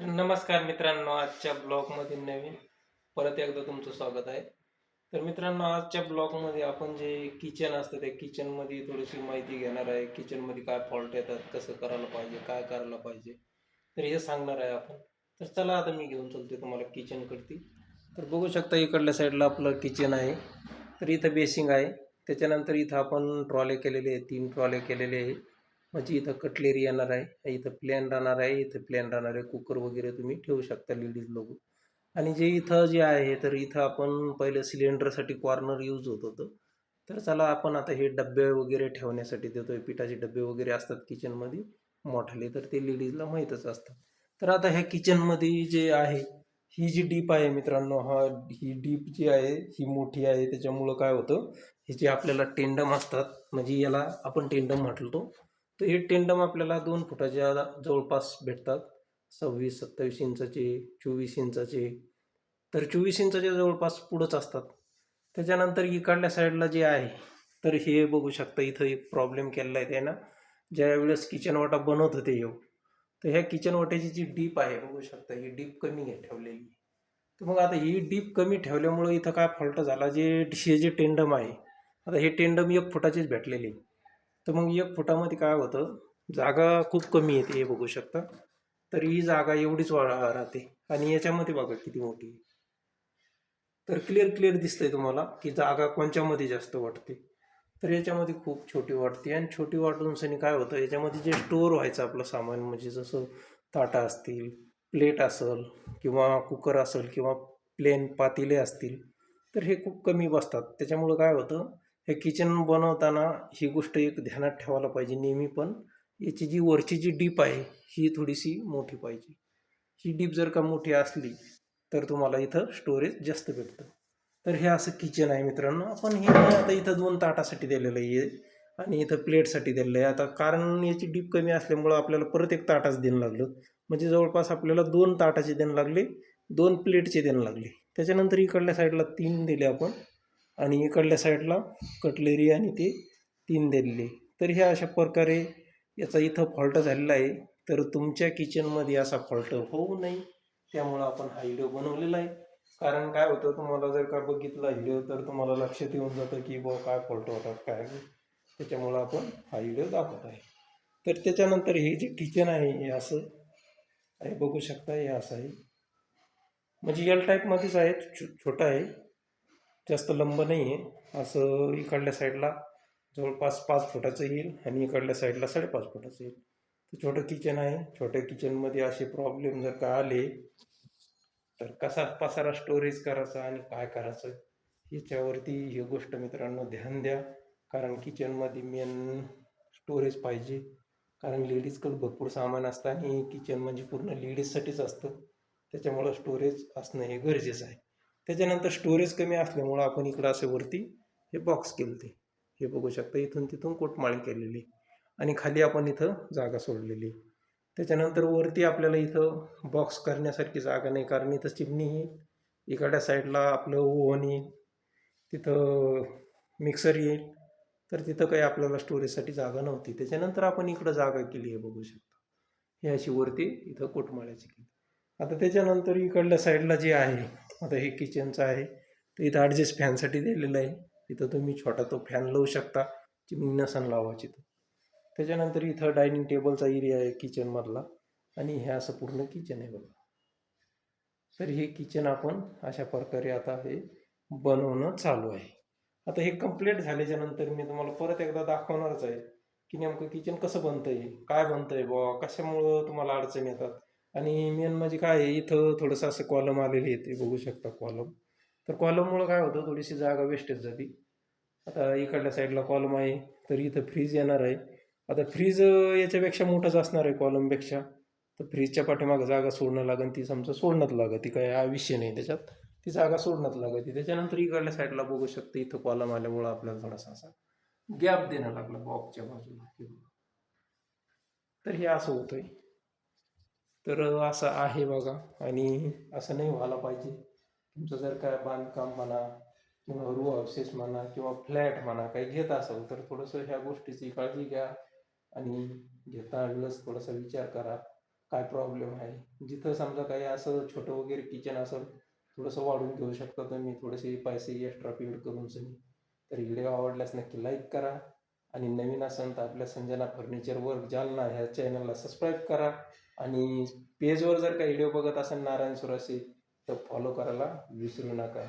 नमस्कार मित्रांनो आजच्या ब्लॉगमध्ये नवीन परत एकदा तुमचं स्वागत आहे. तर मित्रांनो आजच्या ब्लॉगमध्ये आपण जे किचन असतं त्या किचनमध्ये थोडीशी माहिती घेणार आहे. किचनमध्ये काय फॉल्ट येतात कसं करायला पाहिजे काय करायला पाहिजे तर हे सांगणार आहे आपण. तर चला आता मी घेऊन चलते तुम्हाला किचनकडती. तर बघू शकता इकडल्या साईडला आपलं किचन आहे. तर इथं बेसिंग आहे. त्याच्यानंतर इथं आपण ट्रॉले केलेले आहे तीन ट्रॉले केलेले आहे. म्हणजे इथं कटलेरी येणार आहे इथं प्लॅन राहणार आहे इथं प्लॅन राहणार आहे कुकर वगैरे तुम्ही ठेवू शकता लेडीज लोक. आणि जे इथं जे आहे तर इथं आपण पहिले सिलेंडरसाठी कॉर्नर यूज होत होतं. तर चला आपण आता हे डबे वगैरे ठेवण्यासाठी देतोय. पिठाचे डबे वगैरे असतात किचनमध्ये मोठाले तर ते लेडीजला माहीतच असतं. तर आता ह्या किचनमध्ये जे आहे ही जी डीप आहे मित्रांनो हा ही डीप जी आहे ही मोठी आहे त्याच्यामुळं काय होतं हे जे आपल्याला टेंडम असतात म्हणजे याला आपण टेंडम म्हटलो तर हे टेंडम आपल्याला दोन फुटाच्या जवळपास भेटतात. सव्वीस सत्तावीस इंचाचे चोवीस इंचाचे. तर चोवीस इंचाच्या जवळपास पुढंच असतात. त्याच्यानंतर इकडल्या साईडला जे आहे तर हे बघू शकता इथं एक प्रॉब्लेम केलेला आहे त्यानं. ज्या वेळेस किचन वाटा बनवत होते येऊ तर ह्या किचन वाट्याची जी डीप आहे बघू शकता ही डीप कमी घे ठेवलेली. तर मग आता ही डीप कमी ठेवल्यामुळं इथं काय फॉल्ट झाला? जे हे जे टेंडम आहे आता हे टेंडम एक फुटाचेच भेटलेले. तर मग एक फुटामध्ये काय होतं जागा खूप कमी येते हे बघू शकता. तर ही जागा एवढीच वा राहते. आणि याच्यामध्ये बघा किती मोठी तर क्लिअर क्लिअर दिसतंय तुम्हाला की जागा कोणच्यामध्ये जास्त वाटते तर याच्यामध्ये खूप छोटी वाटते आणि छोटी वाटून सनी काय होतं याच्यामध्ये जे स्टोअर व्हायचं आपलं सामान म्हणजे जसं ताटा असतील प्लेट असेल किंवा कुकर असेल किंवा प्लेन पातेले असतील तर हे खूप कमी बसतात. त्याच्यामुळं काय होतं हे किचन बनवताना ही गोष्ट एक ध्यानात ठेवायला पाहिजे नेहमी पण. याची जी वरची जी डीप आहे ही थोडीशी मोठी पाहिजे. ही डीप जर का मोठी असली तर तुम्हाला इथं स्टोरेज जास्त भेटतं. तर हे असं किचन आहे मित्रांनो. आपण हे आता इथं दोन ताटासाठी दिलेलं आहे. आणि इथं प्लेटसाठी दिलेलं आहे. आता कारण याची डीप कमी असल्यामुळं आपल्याला परत एक ताटाच देणं लागलं. म्हणजे जवळपास आपल्याला दोन ताटाचे देणं लागले दोन प्लेटचे देणं लागले. त्याच्यानंतर इकडल्या साईडला तीन दिले आपण. आणि इकडल्या साईडला कटलेरी आणि ते तीन दिलेले. तर ह्या अशा प्रकारे याचा इथं फॉल्ट झालेला आहे. तर तुमच्या किचनमध्ये असा फॉल्ट होऊ नये. त्यामुळं आपण हा व्हिडिओ बनवलेला आहे. कारण काय होतं तुम्हाला जर का बघितला व्हिडिओ तर तुम्हाला लक्षात येऊन जातं की बुवा काय फॉल्ट होतात काय त्याच्यामुळं आपण हा व्हिडिओ दाखवत आहे. तर त्याच्यानंतर हे जे किचन आहे हे असं आहे. बघू शकता हे असं आहे. म्हणजे एल टाईपमध्येच आहे छो छोटं आहे. जास्त लंब नाही आहे असं इकडल्या साईडला जवळपास पाच फुटाचं येईल आणि इकडल्या साईडला साडेपाच फुटाचं येईल. तर छोटं किचन आहे. छोट्या किचनमध्ये असे प्रॉब्लेम जर का आले तर कसा पसारा स्टोरेज करायचा आणि काय करायचं? याच्यावरती ही गोष्ट मित्रांनो ध्यान द्या. कारण किचनमध्ये मेन स्टोरेज पाहिजे. कारण लेडीजकडे भरपूर सामान असतं आणि किचन म्हणजे पूर्ण लेडीजसाठीच असतं. त्याच्यामुळं स्टोरेज असणं हे गरजेचं आहे. त्याच्यानंतर स्टोरेज कमी असल्यामुळं आपण इकडं असे वरती हे बॉक्स केले ते हे बघू शकता इथून तिथून कोटमाळी केलेली. आणि खाली आपण इथं जागा सोडलेली. त्याच्यानंतर वरती आपल्याला इथं बॉक्स करण्यासारखी जागा नाही कारण इथं चिमणी ही इकडच्या साईडला आपलं ओव्हन येईल. तिथं मिक्सर येईल. तर तिथं काही आपल्याला स्टोरेजसाठी जागा नव्हती. त्याच्यानंतर आपण इकडं जागा केली आहे बघू शकता. हे अशी वरती इथं कोटमाळ्याची केली. आता त्याच्यानंतर इकडल्या साईडला जे आहे आता हे किचनचं आहे. तर इथं ॲडजस्ट फॅनसाठी दिलेलं आहे. तिथं तुम्ही छोटा तो फॅन लावू शकता. चिमणी नसन लावायची तर त्याच्यानंतर इथं डायनिंग टेबलचा एरिया आहे किचनमधला आणि हे असं पूर्ण किचन आहे बघा. तर हे किचन आपण अशा प्रकारे आता हे बनवणं चालू आहे. आता हे कंप्लीट झाल्याच्यानंतर मी तुम्हाला परत एकदा दाखवणारच आहे. की नेमकं किचन कसं बनतं आहे काय बनतं आहे बुवा? कशामुळं तुम्हाला अडचण येतात? आणि मेन म्हणजे काय आहे इथं थोडंसं असं कॉलम आलेले येते बघू शकता कॉलम तर कॉलममुळं काय होतं थोडीशी जागा वेस्टेज जाते आता इकडल्या साईडला कॉलम आहे तर इथं फ्रीज येणार आहे. आता फ्रीज याच्यापेक्षा मोठंच असणार आहे कॉलमपेक्षा तर फ्रीजच्या पाठीमागं जागा सोडणं लागेल ती समजा सोडण्यात लागत ती काय हा विषय नाही त्याच्यात. ती जागा सोडण्यात ती त्याच्यानंतर इकडल्या साईडला बघू शकते इथं कॉलम आल्यामुळं आपल्याला थोडासा असा गॅप देणं लागला बॉक्सच्या बाजूला तर हे असं होतंय. तर असं आहे बघा. आणि असं नाही व्हायला पाहिजे. तुमचं जर काय बांधकाम म्हणा किंवा रू हाऊसेस म्हणा किंवा फ्लॅट म्हणा काही घेत असाल तर थोडंसं ह्या गोष्टीची काळजी घ्या आणि घेता आलंच थोडासा विचार करा. काय प्रॉब्लेम आहे? जिथं समजा काही असं छोटं वगैरे किचन असेल थोडंसं वाढवून घेऊ शकता तुम्ही. थोडेसे पैसे एक्स्ट्रा पेड करून तुम्ही. तर व्हिडिओ आवडल्यास नक्की लाईक करा. आणि नवीन असेल तर आपल्या संजना फर्निचर वर्क जालना ह्या चॅनलला सबस्क्राईब करा. आणि पेजवर जर काही व्हिडिओ बघत असेल नारायण सुरासे तर फॉलो करायला विसरू नका.